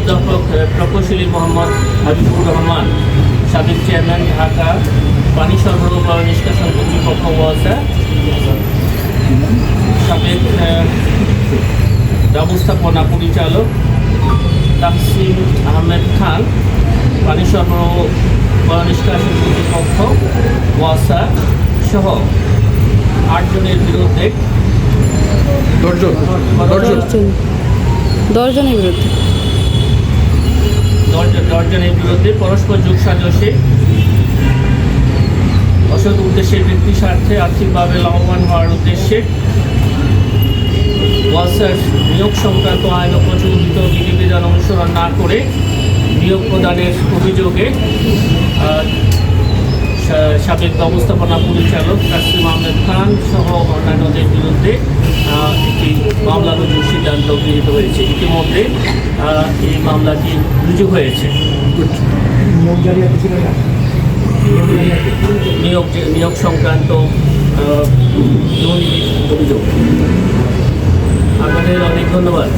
অধ্যাপক প্রকৌশলী মোহাম্মদ হাবিবুর রহমান সাবেক চেয়ারম্যান ঢাকা পানি সরবরাহ বা নিষ্কাশন কর্তৃপক্ষ ওয়াসা সাবেক ব্যবস্থাপনা পরিচালক তাহসিন আহমেদ খান পানি সরবরাহ বা নিষ্কাশন কর্তৃপক্ষ ওয়াসা সহ আটজনের বিরুদ্ধে। দশজন। দশজন। দশজন। দশজনের বিরুদ্ধে। দশজনের বিরুদ্ধে পরস্পর যোগ সাজসে। অসৎ উদ্দেশ্যে ব্যক্তি স্বার্থে আর্থিকভাবে লাভবান হওয়ার উদ্দেশ্যে নিয়োগ সংক্রান্ত আইন প্রচলিত বিধিবিধান অনুসরণ না করে নিয়োগ প্রদানের অভিযোগে সাবেক ব্যবস্থাপনা পরিচালক কাসিম আহমেদ খান সহ অন্যান্যদের বিরুদ্ধে একটি মামলা রুজুর সিদ্ধান্ত গৃহীত হয়েছে। ইতিমধ্যে এই মামলাটি রুজু হয়েছে। নিয়োগ নিয়োগ সংক্রান্ত অভিযোগ। আপনাদের অনেক ধন্যবাদ।